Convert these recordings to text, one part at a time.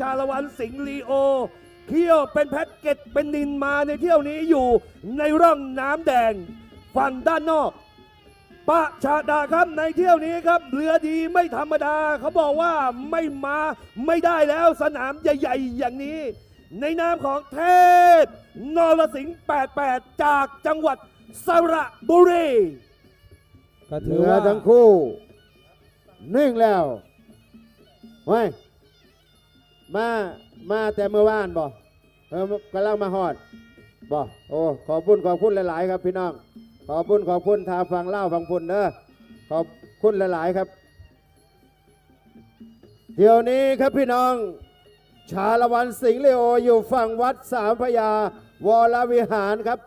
ชาละวันสิงห์ลีโอ เที่ยวเป็นแพ็กเกจเป็นนินมาในเที่ยวนี้อยู่ในร่องน้ำแดงฝั่งด้านนอกปะชาดาครับในเที่ยวนี้ครับเรือดีไม่ธรรมดาเขาบอกว่าไม่มาไม่ได้แล้วสนามใหญ่ๆ อย่างนี้ ในนามของเทพนรสิงห์88 จากจังหวัดสระบุรีก็เหถืลืออว่าทั้งคู่ นิ่งแล้วไว้ย มามาแต่เมื่อวานบ่เออกำลังมาหอดบ่โอ้ขอบคุณขอบคุณหลาย ๆ ครับพี่น้องขอบคุณขอบคุณทาฟังเล่าฟังพุ่นเนอะขอบคุณหลาย ๆ ครับเดี๋ยวนี้ครับพี่น้อง ชาละวันสิงห์เลโออยู่ฝั่งวัดสามพยาวรวิหารครับ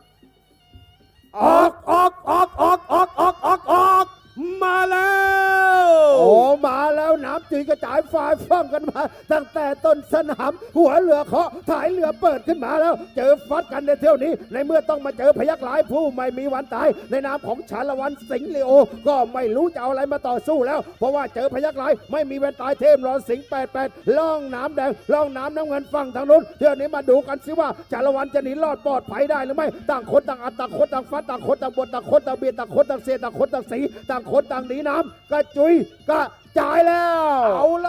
ออกออกออกออกออกออกีกระจายฝ่ายฟ้องกันมา ตั้งแต่ต้นสนาม หัวเรือเคาะถ่ายเรือเปิดขึ้นมาแล้ว เจอฟัดกันในเที่ยวนี้ ในเมื่อต้องมาเจอพยักหลายผู้ไม่มีวันตาย ในนามของชาละวันสิงห์ลีโอ ก็ไม่รู้จะเอาอะไรมาต่อสู้แล้ว เพราะว่าเจอพยักหลายไม่มีวันตายเทมรอนสิงห์แปดแปดล่องน้ำแดงล่องน้ำน้ำเงินฝั่งทางนู้นเที่ยวนี้มาดูกันสิว่าชาละวันจะหนีรอดปลอดภัยได้หรือไม่ต่างคนต่างอัดต่างคนต่างฟัดต่างคนต่างบนต่างคนต่างเบียดต่างคนต่างเสียต่างคนต่างสีต่างคนต่างหนีน้ำกระจุยกระจ่ายแล้ว เอาละ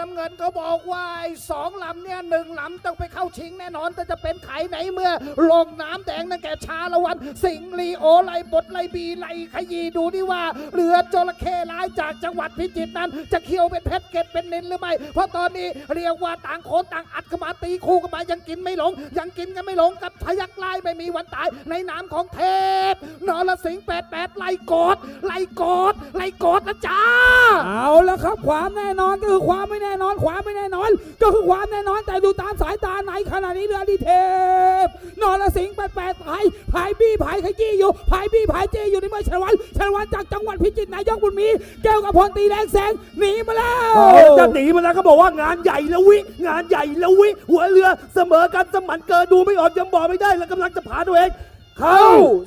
น้ำเงินเขาบอกว่าไอ้สองลำเนี่ยหนึ่งลำต้องไปเข้าชิงแน่นอนแต่จะเป็นไขไหนเมื่อ ลงน้ำแดงนั่นแกชาละวัน สิงห์ลีโอไล่บดไล่บีไล่ขยีดูดิว่าเรือจระเข้ร้ายจากจังหวัดพิจิตรนั้น จะเคี่ยวเป็นเพชรเกตเป็นนินหรือไม่ เพราะตอนนี้เรียกว่าต่างคนต่างอัดเข้ามาตีคู่กันมายังกินไม่ลง ยังกินกันไม่ลงกับพยักไล่ไม่มีวันตายในนามของเทพนรสิงห์แปดแปดไล่กอดไล่กอดไล่กอดนะจ้าเอาแล้วครับความแน่นอนก็คือความไม่แน่นอน ความไม่แน่นอน ก็คือความแน่นอนแต่ดูตามสายตาไหนขณะนี้เรือดีเทพนรสิงห์แปดแปดพายพายบี้พายขยี้อยู่พายบี้พายเจอยู่ในเมืองชลวันชลวันจากจังหวัดพิจิตรนายกบุญมีแก้วกับพลตีแรงแสงหนีมาแล้วจะหนีมาแล้วเขาบอกว่างานใหญ่แล้ววิ งานใหญ่แล้ววิ หัวเรือเสมอกันสมันเกินดูไม่ออกยังบอกไม่ได้แล้วกำลังจะผ่านตัวเองเข้า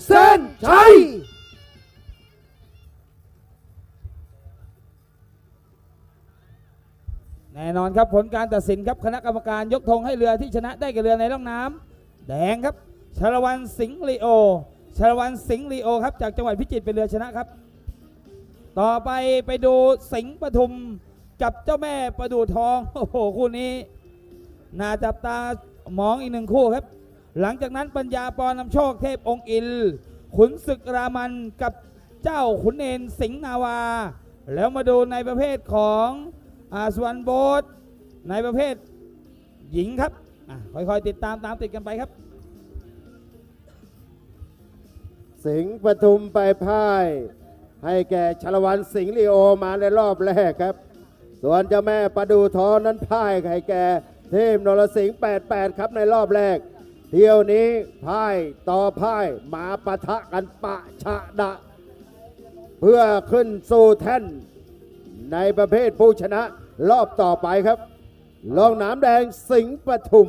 เส้นชัย แน่นอนครับผลการตัดสินครับคณะกรรมการยกธงให้เรือที่ชนะได้กับเรือในร่องน้ำแดงครับชาละวันสิงห์ลีโอชาละวันสิงห์ลีโอครับจากจังหวัดพิจิตรเป็นเรือชนะครับ ต่อไปไปดูสิงห์ปทุมกับเจ้าแม่ประดูทองโอ้โหคู่นี้น่าจับตามองอีกหนึ่งคู่ครับ หลังจากนั้นปัญญาปอนำโชคเทพองค์อินขุนศึกรามันกับเจ้าขุนเนนสิงห์นาวา แล้วมาดูในประเภทของ ส่วนโบสในประเภทหญิงครับค่อยๆติดตามตามติดกันไปครับ สิงห์ปทุมไปพ่าย ให้แก่ชลวันสิงห์ลีโอมาในรอบแรกครับ ส่วนเจ้าแม่ประดูทองนั้นพ่ายให้แก่เทพนรสิงห์88 ครับในรอบแรก เที่ยวนี้พ่ายต่อพ่ายมาปะทะกันปะชะดะ เพื่อขึ้นสู่แท่น ในประเภทผู้ชนะรอบต่อไปครับ รองน้ำแดงสิงห์ปทุม